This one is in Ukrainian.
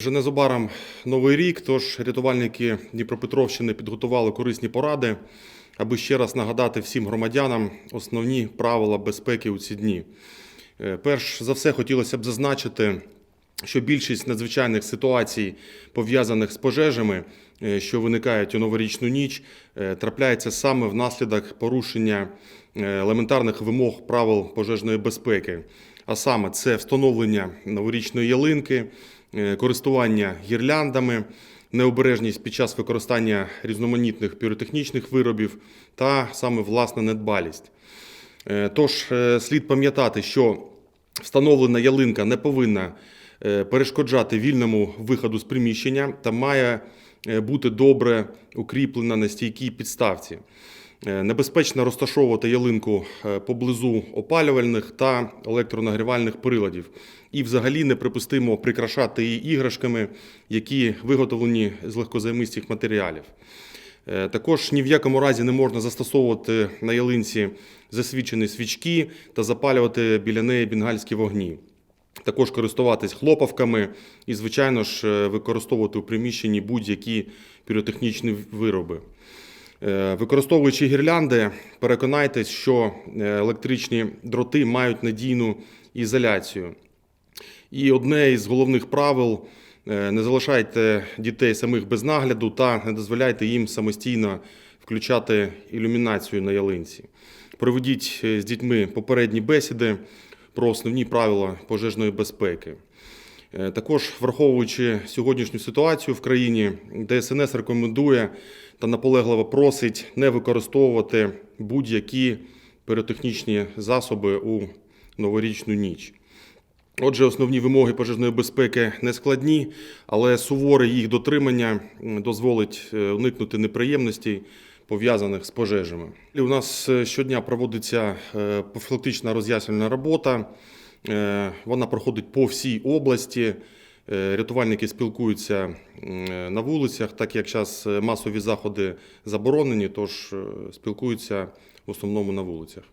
Вже незабаром новий рік, тож рятувальники Дніпропетровщини підготували корисні поради, аби ще раз нагадати всім громадянам основні правила безпеки у ці дні. Е, Перш за все, хотілося б зазначити, що більшість надзвичайних ситуацій, пов'язаних з пожежами, е, що виникають у новорічну ніч, е, трапляється саме внаслідок порушення елементарних вимог правил пожежної безпеки. А саме це встановлення новорічної ялинки, користування гірляндами, необережність під час використання різноманітних піротехнічних виробів та саме власна недбалість. Е, Тож е, слід пам'ятати, що встановлена ялинка не повинна е, перешкоджати вільному виходу з приміщення та має е, бути добре укріплена на стійкій підставці. Е, Небезпечно розташовувати ялинку е, поблизу опалювальних та електронагрівальних приладів. І взагалі неприпустимо прикрашати її іграшками, які виготовлені з легкозаймистих матеріалів. Е, Також ні в якому разі не можна застосовувати на ялинці засвічені свічки та запалювати біля неї бенгальські вогні. Також користуватись хлопавками і, звичайно ж, використовувати у приміщенні будь-які піротехнічні вироби. Е, Використовуючи гірлянди, переконайтесь, що е, електричні дроти мають надійну ізоляцію. І одне із головних правил е, не залишайте дітей самих без нагляду та не дозволяйте їм самостійно включати ілюмінацію на ялинці. Проведіть з дітьми попередні бесіди про основні правила пожежної безпеки. Е, Також, враховуючи сьогоднішню ситуацію в країні, ДСНС рекомендує та наполегливо просить не використовувати будь-які піротехнічні засоби у новорічну ніч. Отже, основні вимоги пожежної безпеки не складні, але суворе їх дотримання дозволить е, уникнути неприємностей, пов'язаних з пожежами. І У нас е, щодня проводиться профілактична роз'яснювальна робота. Е, Вона проходить по всій області. Е, Рятувальники спілкуються е, на вулицях, так як зараз масові заходи заборонені, тож спілкуються в основному на вулицях.